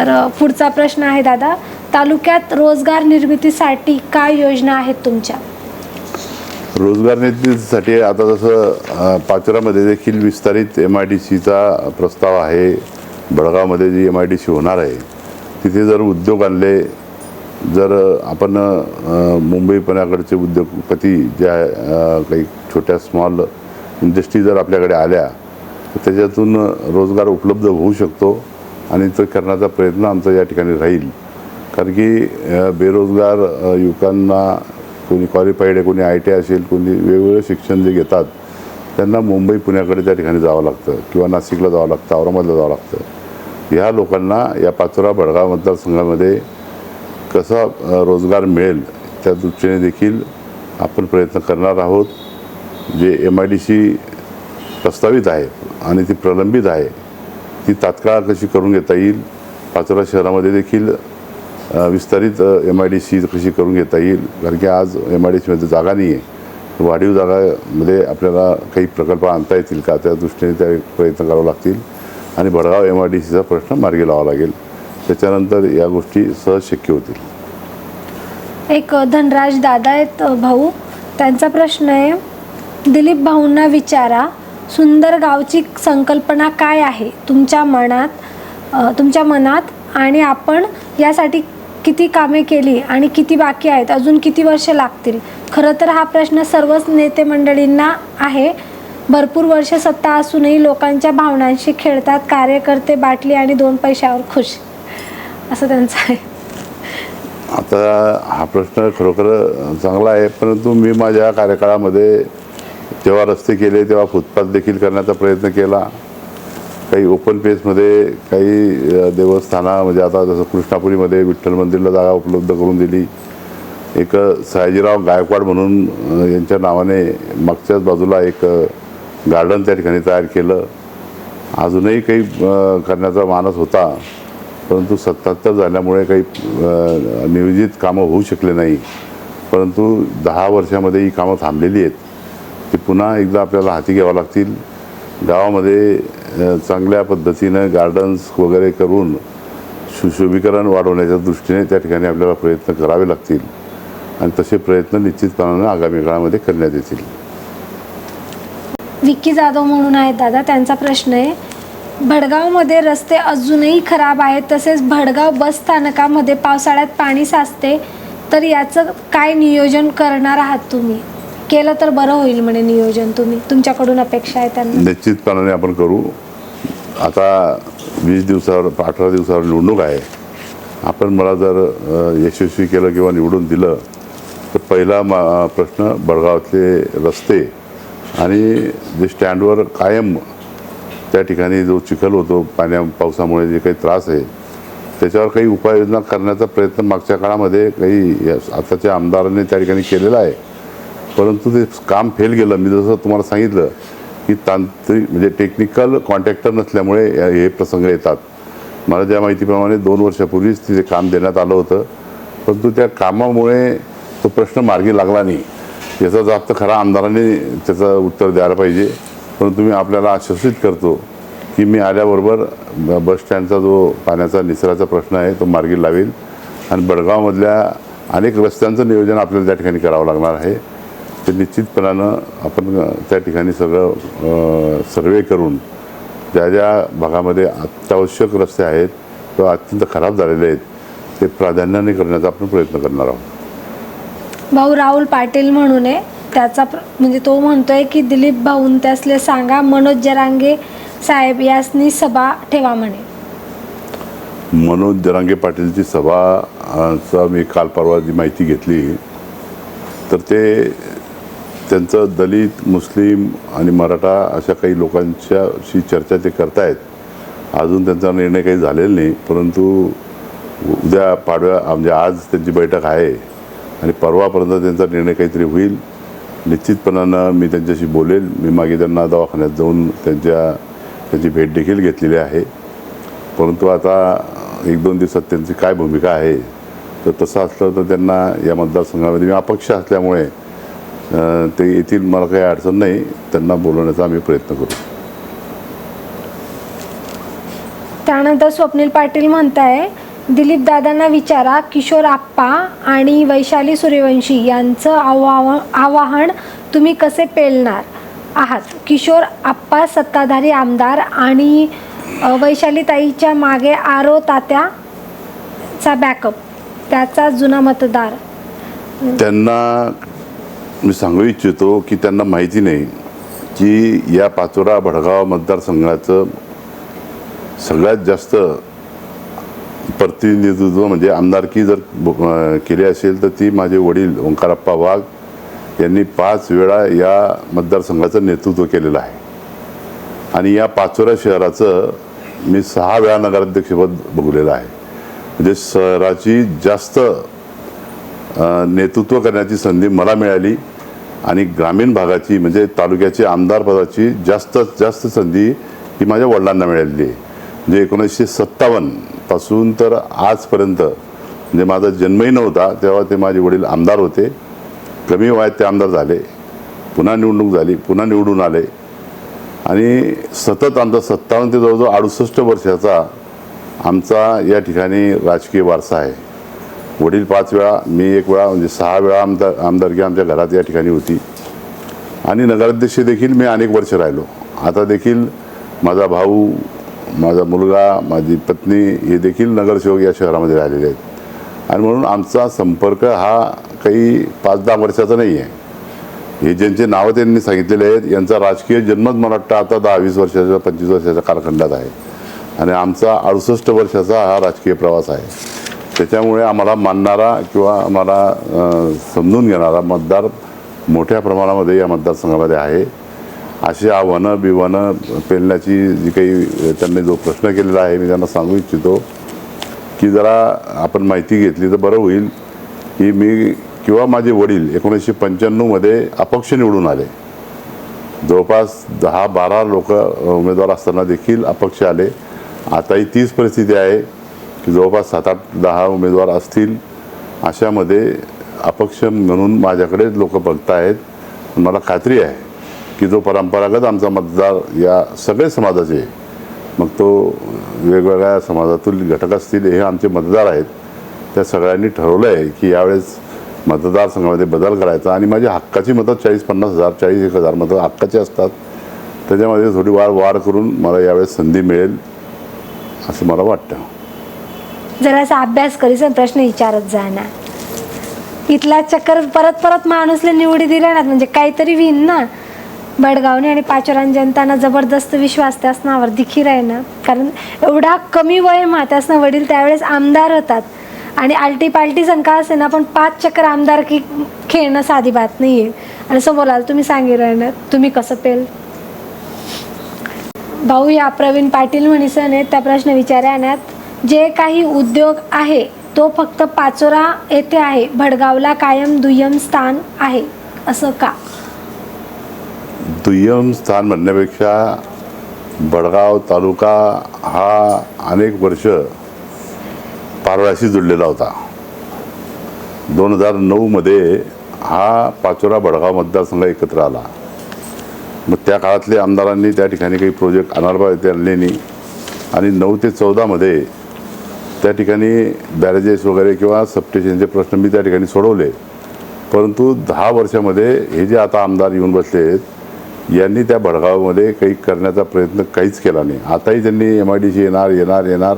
तर पुढचा प्रश्न आहे दादा. तालुक्यात रोजगार निर्मितीसाठी काय योजना आहेत तुमच्या? रोजगार निर्मितीसाठी आता जसं पाचरामध्ये पाचोऱ्यामध्ये देखील विस्तारित एम आय डी सीचा प्रस्ताव आहे. बडगावमध्ये G M I D C होणार आहे तिथे जर उद्योग आणले जर आपण मुंबई पुण्याकडचे उद्योगपती ज्या काही छोट्या स्मॉल इंडस्ट्री जर आपल्याकडे आल्या तर त्याच्यातून रोजगार उपलब्ध होऊ शकतो. आणि तो करण्याचा प्रयत्न आमचा या ठिकाणी राहील. कारण की बेरोजगार युवकांना कोणी क्वालिफाईड आहे कोणी आय टी असेल कोणी वेगवेगळे शिक्षण जे घेतात त्यांना मुंबई पुण्याकडे त्या ठिकाणी जावं लागतं किंवा नाशिकला जावं लागतं औरंगाबादला जावं लागतं. ह्या लोकांना या पाचोरा भडगाव मतदारसंघामध्ये कसा रोजगार मिळेल त्या दृष्टीने देखील आपण प्रयत्न करणार आहोत. जे एम आय डी सी प्रस्तावित आहे आणि ती प्रलंबित आहे ती तात्काळ कशी करून घेता येईल. पाचोरा शहरामध्ये देखील विस्तारित एम आय डी सी कशी करून घेता येईल. कारण की आज एम आय डी सीमध्ये जागा नाही आहे वाढीव जागामध्ये आपल्याला काही प्रकल्प आणता येतील का? त्या दृष्टीने त्या प्रयत्न करावे लागतील. आणि भडगाव एम आय डी सीचा प्रश्न मार्गी लावावा लागेल. त्याच्यानंतर या गोष्टी सहज शक्य होतील. एक धनराज दादा आहेत भाऊ. त्यांचा प्रश्न आहे दिलीप भाऊंना विचारा. सुंदर गावची संकल्पना काय आहे तुमच्या मनात तुमच्या मनात? आणि आपण यासाठी किती कामे केली आणि किती बाकी आहेत? अजून किती वर्ष लागतील? खरं तर हा प्रश्न सर्वच नेते मंडळींना आहे. भरपूर वर्ष सत्ता असूनही लोकांच्या भावनांशी खेळतात कार्यकर्ते बाटली आणि दोन पैशावर खुश. असं त्यांचं आहे. आता हा प्रश्न खरोखर चांगला आहे परंतु मी माझ्या कार्यकाळामध्ये जेव्हा रस्ते केले तेव्हा फुटपाथ देखील करण्याचा प्रयत्न केला. काही ओपन पेसमध्ये काही देवस्थाना म्हणजे आता जसं कृष्णापुरीमध्ये विठ्ठल मंदिरला जागा उपलब्ध करून दिली. एक सयाजीराव गायकवाड म्हणून यांच्या नावाने मागच्याच बाजूला एक गार्डन त्या ठिकाणी तयार केलं. अजूनही काही करण्याचा मानस होता परंतु सत्तात्तर झाल्यामुळे काही नियोजित कामं होऊ शकले नाही. परंतु दहा वर्षामध्ये ही कामं थांबलेली आहेत. ती पुन्हा एकदा आपल्याला हाती घ्यावं लागतील. गावामध्ये चांगल्या पद्धतीनं गार्डन्स वगैरे करून सुशोभीकरण वाढवण्याच्या दृष्टीने त्या ठिकाणी आपल्याला प्रयत्न करावे लागतील. आणि तसे प्रयत्न निश्चितपणानं आगामी काळामध्ये करण्यात येतील. विक्की जाधव म्हणून आहेत दादा त्यांचा प्रश्न आहे भडगावमध्ये रस्ते अजूनही खराब आहेत तसेच भडगाव बस स्थानकामध्ये पावसाळ्यात पाणी साचते तर याचं काय नियोजन करणार आहात तुम्ही? केलं तर बरं होईल म्हणे नियोजन तुम्ही. तुमच्याकडून अपेक्षा आहे त्यांना. निश्चितपणाने आपण करू. आता वीस दिवसावर अठरा दिवसावर निवडणूक आहे. आपण मला जर यशस्वी केलं किंवा निवडून दिलं तर पहिला मा प्रश्न बडगावातले रस्ते आणि जे स्टँडवर कायम त्या ठिकाणी जो चिखल होतो पाण्या पावसामुळे जे काही त्रास आहे त्याच्यावर काही उपाययोजना करण्याचा प्रयत्न मागच्या काळामध्ये काही आताच्या आमदारांनी त्या ठिकाणी केलेला आहे. परंतु ते काम फेल गेलं. मी जसं तुम्हाला सांगितलं की तांत्रिक म्हणजे टेक्निकल कॉन्ट्रॅक्टर नसल्यामुळे हे प्रसंग येतात. मला ज्या माहितीप्रमाणे दोन वर्षापूर्वीच तिथे काम देण्यात आलं होतं. परंतु त्या कामामुळे तो प्रश्न मार्गी लागला नाही. याचा जाब तर खरा आमदारांनी त्याचं उत्तर द्यायला पाहिजे. परंतु मी आपल्याला आश्वासित करतो की मी आल्याबरोबर ब- बस स्टँडचा जो पाण्याचा निसर्गाचा प्रश्न आहे तो मार्गी लावेल. आणि बडगावमधल्या अनेक रस्त्यांचं नियोजन आपल्याला त्या ठिकाणी करावं लागणार आहे. ते निश्चितपणानं आपण त्या ठिकाणी सगळं सर्वे करून ज्या ज्या भागामध्ये अत्यावश्यक रस्ते आहेत किंवा अत्यंत खराब झालेले आहेत ते प्राधान्याने करण्याचा आपण प्रयत्न करणार आहोत. भाऊ राहुल पाटील म्हणून आहे त्याचा म्हणजे तो म्हणतोय की दिलीप भाऊन त्यासले सांगा मनोज जरांगे साहेब यासनी सभा ठेवा म्हणे. मनोज जरांगे पाटीलची सभा मी काल परवा जी माहिती घेतली तर ते त्यांचं दलित मुस्लिम आणि मराठा अशा काही लोकांच्याशी चर्चा ते करतायत. अजून त्यांचा निर्णय काही झालेला नाही परंतु उद्या पाडव्या म्हणजे आज त्यांची बैठक आहे आणि परवापर्यंत त्यांचा निर्णय काहीतरी होईल. निश्चितपणानं मी त्यांच्याशी बोलेल. मी मागे त्यांना दवाखान्यात जाऊन त्यांच्या त्यांची भेट देखील घेतलेली आहे. परंतु आता एक दोन दिवसात त्यांची काय भूमिका आहे तर तसं असलं तर त्यांना या मतदारसंघामध्ये मी अपक्ष असल्यामुळे ते येथील मला काही अडचण नाही. त्यांना बोलवण्याचा आम्ही प्रयत्न करू. त्यानंतर स्वप्नील पाटील म्हणताय दिलीप दादांना विचारा किशोर आप्पा आणि वैशाली सूर्यवंशी यांचं आवाह आवाहन तुम्ही कसे पेलणार? आहात. किशोर आप्पा सत्ताधारी आमदार आणि अ, वैशाली ताईच्या मागे आरो तात्याचा बॅकअप त्याचा जुना मतदार. त्यांना मी सांगू इच्छितो की त्यांना माहिती नाही की या पाचोरा भडगाव मतदारसंघाचं सगळ्यात जास्त प्रतिनिधित्व म्हणजे आमदारकी जर केली असेल तर ती माझे वडील ओंकारप्पा वाघ यांनी पाच वेळा या मतदारसंघाचं नेतृत्व केलेलं आहे. आणि या पाचोरा शहराचं मी सहा वेळा नगराध्यक्षपद बघलेलं आहे. म्हणजे शहराची जास्त नेतृत्व करण्याची संधी मला मिळाली. आणि ग्रामीण भागाची म्हणजे तालुक्याची आमदारपदाची जास्तच जास्त संधी ही माझ्या वडिलांना मिळालेली आहे. म्हणजे एकोणीसशे सत्तावन्नपासून तर आजपर्यंत म्हणजे माझा जन्मही नव्हता तेव्हा ते माझे वडील आमदार होते. कमी वयात ते आमदार झाले. पुन्हा निवडणूक झाली पुन्हा निवडून आले. आणि सतत आमचा सत्तावन्न ते जवळजवळ अडुसष्ट वर्षाचा आमचा या ठिकाणी राजकीय वारसा आहे. वडील पाच वेळा मी एक वेळा म्हणजे सहा वेळा आमदार आमदारकी आमच्या घरात या ठिकाणी होती. आणि नगराध्यक्ष देखील मी अनेक वर्ष राहिलो. आता देखील माझा भाऊ माझा मुलगा माझी पत्नी हे देखील नगरसेवक या शहरामध्ये राहिलेले आहेत. आणि म्हणून आमचा संपर्क हा काही पाच दहा वर्षाचा नाही आहे. हे ज्यांचे नावं त्यांनी सांगितलेले आहेत यांचा राजकीय जन्मच मला वाटतं आता दहा वीस वर्षाच्या पंचवीस वर्षाच्या कालखंडात आहे. आणि आमचा अडुसष्ट वर्षाचा हा राजकीय प्रवास आहे. त्याच्यामुळे आम्हाला मानणारा किंवा आम्हाला समजून घेणारा मतदार मोठ्या प्रमाणामध्ये या मतदारसंघामध्ये आहे. अशी आव्हानं बिव्हानं पेलण्याची जी काही त्यांनी जो प्रश्न केलेला आहे मी त्यांना सांगू इच्छितो की जरा आपण माहिती घेतली तर बरं होईल की मी किंवा माझे वडील एकोणीसशे पंच्याण्णवमध्ये अपक्ष निवडून आले. जवळपास दहा बारा लोक उमेदवार असताना देखील अपक्ष आले. आताही तीच परिस्थिती आहे. की जवळपास सात आठ दहा उमेदवार असतील अशामध्ये अपक्ष म्हणून माझ्याकडे लोक बघतायत. आहेत मला खात्री आहे की जो परंपरागत आमचा मतदार या सगळे समाजाचे मग तो वेगवेगळ्या समाजातील घटक असतील हे आमचे मतदार आहेत. त्या सगळ्यांनी ठरवलं आहे की यावेळेस मतदारसंघामध्ये बदल करायचा आणि माझी हक्काची मतं चाळीस पन्नास हजार चाळीस एक हजार मतं हक्काची असतात. त्याच्यामध्ये थोडी वाढ वाढ करून मला यावेळेस संधी मिळेल असं मला वाटतं. जरासा अभ्यास करीस प्रश्न विचारत जाणार. इथला चक्कर परत परत माणूसले निवडी दिल्या ना म्हणजे काहीतरी विन ना. बडगावने आणि पाचोरान जनताना जबरदस्त विश्वास त्यासनावर दिखीर आहे ना. कारण एवढा कमी वय मा त्यासनं वडील त्यावेळेस आमदार होतात. आणि आलटी पालटी संका असे ना पण पाच चक्कर आमदार की खेळणं साधी बात नाही आहे आणि समोर आलं तुम्ही सांगेल ना तुम्ही कसं पेल? भाऊ या प्रवीण पाटील म्हणीसन आहेत त्या प्रश्न विचारा आणत जे काही उद्योग आहे तो फक्त पाचोरा येथे आहे. भडगावला कायम दुय्यम स्थान आहे. असं का? दुय्यम स्थान म्हणण्यापेक्षा बडगाव तालुका हा अनेक वर्ष पारोळ्याशी जुळलेला होता. दोन हजार नऊमध्ये हा पाचोरा भडगाव मतदारसंघ एकत्र आला. मग त्या काळातले आमदारांनी त्या ठिकाणी काही प्रोजेक्ट अनारबा येथे आणले नाही. आणि नऊ ते चौदामध्ये त्या ठिकाणी बॅरेजेस वगैरे किंवा सबस्टेशनचे प्रश्न मी त्या ठिकाणी सोडवले. परंतु दहा वर्षामध्ये हे जे आता आमदार येऊन बसले आहेत यांनी त्या भडगावमध्ये काही करण्याचा प्रयत्न काहीच केला नाही. आताही त्यांनी एम आय डी सी येणार येणार येणार.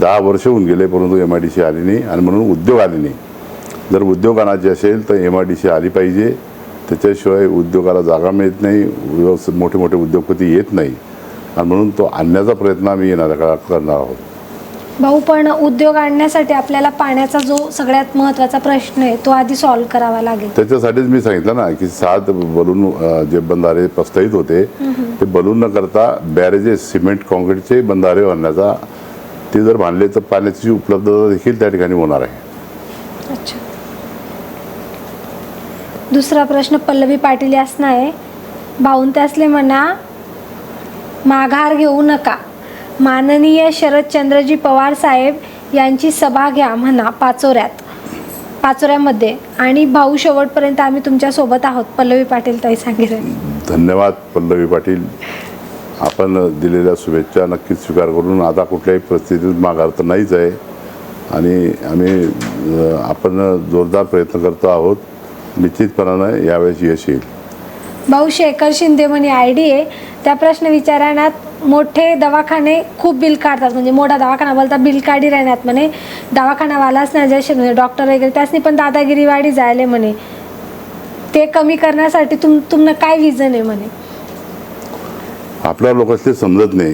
दहा वर्ष होऊन गेले परंतु एम आय डी सी आली नाही आणि म्हणून उद्योग आले नाही. जर उद्योग आणायचे असेल तर एम आय डी सी आली पाहिजे. त्याच्याशिवाय उद्योगाला जागा मिळत नाही व्यवस्थित मोठे मोठे उद्योगपती येत नाही. आणि म्हणून तो आणण्याचा प्रयत्न आम्ही येणाऱ्या काळात करणार आहोत. भाऊ पण उद्योग आणण्यासाठी आपल्याला पाण्याचा जो सगळ्यात महत्त्वाचा प्रश्न आहे तो आधी सॉल्व्ह करावा लागेल. त्याच्यासाठीच मी सांगितलं ना की सात बलून जे बंधारे प्रस्तावित होते ते बलून न करता बॅरेजेस सिमेंट कॉन्क्रीटचे बंधारे बांधण्याचा ते जर बांधले तर पाण्याची उपलब्धता देखील त्या ठिकाणी होणार आहे. अच्छा. दुसरा प्रश्न पल्लवी पाटील यासना आहे. भाऊन त्यासले म्हणा माघार घेऊ नका. माननीय शरदचंद्रजी पवार साहेब यांची सभा घ्या म्हणा पाचोऱ्यात. पाचोऱ्यामध्ये. आणि भाऊ शेवटपर्यंत आम्ही तुमच्यासोबत आहोत पल्लवी पाटील ताई सांगितलं. धन्यवाद पल्लवी पाटील. आपण दिलेल्या शुभेच्छा नक्कीच स्वीकार करून आता कुठल्याही परिस्थितीत माघार तर नाहीच आहे. आणि आम्ही अ, आपण जोरदार प्रयत्न करतो आहोत. निश्चितपणानं यावेळेस यश येईल. भाऊ शेखर शिंदे म्हणे आय डी आहे त्या प्रश्न विचारण्यात मोठे दवाखाने खूप बिल काढतात. म्हणजे मोठा दवाखाना बोलता बिल काढी राहण्यात म्हणे. दवाखानावालाच नाही जसे म्हणजे डॉक्टर वगैरे त्यासनी पण दादागिरी वाढी जायले म्हणे. ते कमी करण्यासाठी तुम तुमनं काय विजन आहे म्हणे. आपल्या लोकांना ते समजत नाही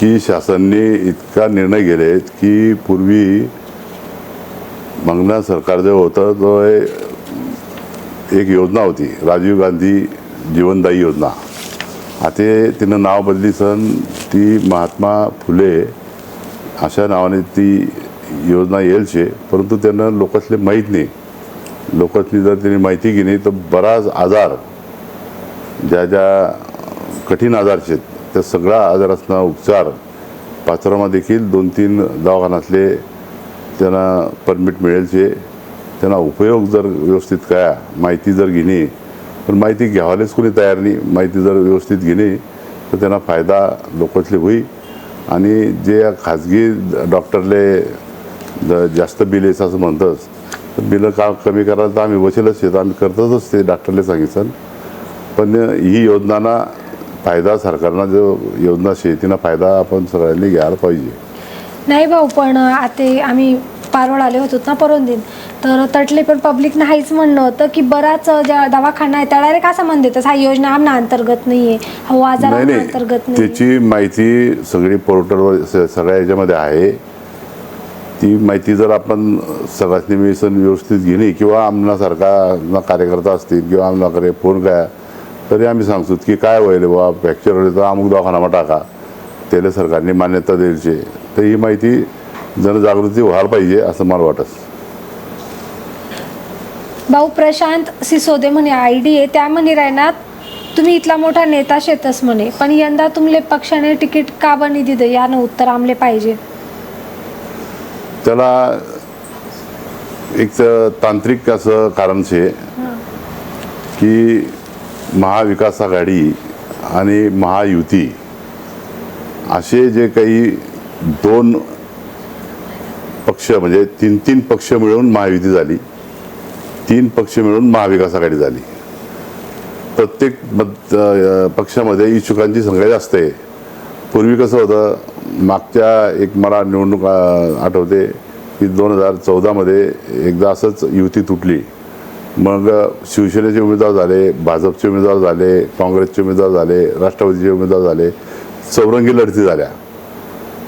की शासनाने इतका निर्णय घेतले की पूर्वी मंगना सरकार जे होतं तो एक योजना होती. राजीव गांधी जीवनदायी योजना. आता तिनं नाव बदली सन ती महात्मा फुले अशा नावाने ती योजना येईल शे परंतु त्यांना लोकांसले माहीत नाही. लोकसनी जर त्यांनी माहिती घेतली तर बराच आजार ज्या ज्या कठीण आजारचे आहेत, त्या सगळ्या आजारासना उपचार पाचरामा देखील दोन तीन दवाखान्यातले त्यांना परमिट मिळेल शे त्यांना उपयोग जर व्यवस्थित काय माहिती जर घेणे पण माहिती घ्यावालेच कोणी तयार नाही. माहिती जर व्यवस्थित घेणे तर त्यांना फायदा लोकांतले होईल. आणि जे या खाजगी डॉक्टरले ज- जास्त बिल येस असं म्हणतंच तर बिलं का कमी करायला तर आम्ही वचेलच येतो आम्ही करतच ते डॉक्टरले सांगितलं. पण ही योजनाना फायदा सरकारनं जो योजना शेतीना फायदा आपण सगळ्यांनी घ्यायला पाहिजे. नाही भाऊ पण आता आम्ही पारोळ आले होतो ना परवून दिन. तर तटले पण पब्लिक नाहीच म्हणणं होतं की बराच ज्या दवाखाना आहे त्या डायरेक्ट असं म्हणते तसं हा योजना आमना अंतर्गत नाही आहे हा नाही आजार नाही. अंतर्गत नाही त्याची माहिती सगळी पोर्टलवर स- सगळ्या याच्यामध्ये आहे. ती माहिती जर आपण सगळ्यांनी मिसळून व्यवस्थित घेणे किंवा आमनासारखा कार्यकर्ता असतील किंवा आमनाकडे फोन काय तरी आम्ही सांगतो की काय व्हायला बाबा फ्रॅक्चर होईल तर अमुक दवाखाना टाका. त्याला सरकारने मान्यता द्यायची तर ही माहिती जनजागृती व्हायला पाहिजे असं मला वाटतं. भाऊ प्रशांत सिसोदे म्हणे आय डी आहे. त्या म्हणे राहणार तुम्ही इथला मोठा नेता शेतस म्हणे. पण यंदा तुमले पक्षाने तिकीट का बनी दिलं? यानं उत्तर आमले पाहिजे. त्याला एक तर तांत्रिक असं कारण छे की महाविकास आघाडी आणि महायुती असे जे काही दोन पक्ष म्हणजे तीन तीन पक्ष मिळून महायुती झाली. तीन पक्ष मिळून महाविकास आघाडी झाली. प्रत्येक मत पक्षामध्ये इच्छुकांची संख्या जास्त आहे. पूर्वी कसं होतं मागच्या एक मला निवडणूक आठवते की दोन हजार चौदामध्ये एकदा असंच युती तुटली. मग शिवसेनेचे उमेदवार झाले भाजपचे उमेदवार झाले काँग्रेसचे उमेदवार झाले राष्ट्रवादीचे उमेदवार झाले चौरंगी लढती झाल्या.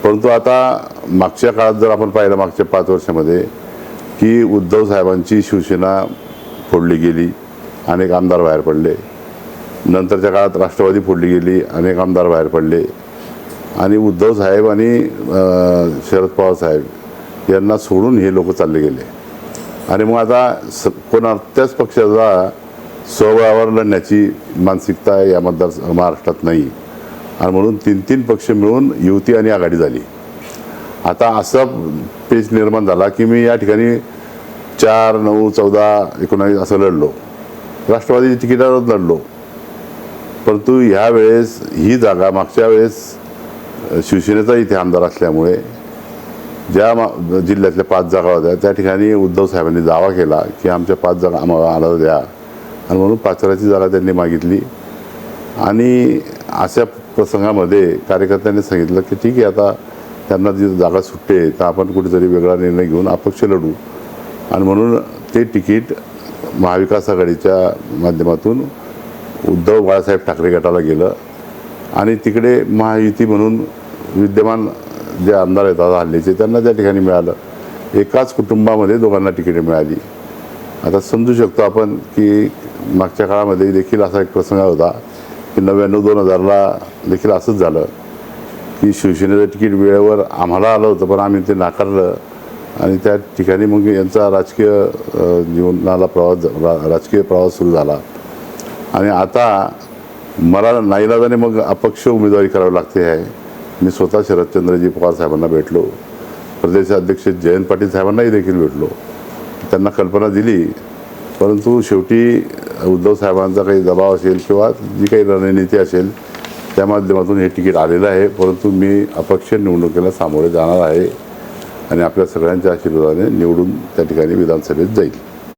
परंतु आता मागच्या काळात जर आपण पाहिलं मागच्या पाच वर्षामध्ये की उद्धव साहेबांची शिवसेना फोडली गेली अनेक आमदार बाहेर पडले. नंतरच्या काळात राष्ट्रवादी फोडली गेली अनेक आमदार बाहेर पडले. आणि उद्धव साहेब आणि शरद पवार साहेब यांना सोडून हे लोक चालले गेले. आणि मग आता स कोणत्याच पक्षाचा स्वबळावर लढण्याची मानसिकता या मतदार महाराष्ट्रात नाही. आणि म्हणून तीन तीन पक्ष मिळून युती आणि आघाडी झाली. आता असा पेच निर्माण झाला की मी या ठिकाणी चार नऊ चौदा एकोणावीस असं लढलो. राष्ट्रवादी तिकिटावरच लढलो. परंतु ह्या वेळेस ही जागा मागच्या वेळेस शिवसेनेचा इथे आमदार असल्यामुळे ज्या मा- जिल्ह्यातल्या पाच जागा होत्या त्या ठिकाणी उद्धव साहेबांनी दावा केला की आमच्या पाच जागा आम्हाला आला द्या. आणि म्हणून पाचराची जागा त्यांनी मागितली. आणि अशा प्रसंगामध्ये कार्यकर्त्यांनी सांगितलं की ठीक आहे आता त्यांना जी जागा सुटते तर आपण कुठेतरी वेगळा निर्णय घेऊन अपक्ष लढू. आणि म्हणून ते तिकीट महाविकास आघाडीच्या माध्यमातून उद्धव बाळासाहेब ठाकरे गटाला गेलं. आणि तिकडे महायुती म्हणून विद्यमान जे आमदार आहेत आता हल्लीचे त्यांना त्या ठिकाणी मिळालं. एकाच कुटुंबामध्ये दोघांना तिकीटे मिळाली. आता समजू शकतो आपण की मागच्या काळामध्ये देखील असा एक प्रसंग होता की नव्याण्णव दोन हजारला देखील असंच झालं. की शिवसेनेचं तिकीट वेळेवर आम्हाला आलं होतं पण आम्ही ते नाकारलं. आणि त्या ठिकाणी मग यांचा राजकीय जीवनाला प्रवास रा- राजकीय प्रवास सुरू झाला. आणि आता मला नाईलाजाने मग अपक्ष उमेदवारी करावी लागते आहे. मी स्वतः शरदचंद्रजी पवार साहेबांना भेटलो. प्रदेशाध्यक्ष जयंत पाटील साहेबांनाही देखील भेटलो. त्यांना कल्पना दिली. परंतु शेवटी उद्धव साहेबांचा काही दबाव असेल किंवा जी काही रणनीती असेल त्या माध्यमातून हे तिकीट आलेलं आहे. परंतु मी अपक्ष निवडणुकीला सामोरे जाणार आहे आणि आपल्या सगळ्यांच्या आशीर्वादाने निवडून त्या ठिकाणी विधानसभेत जाईल.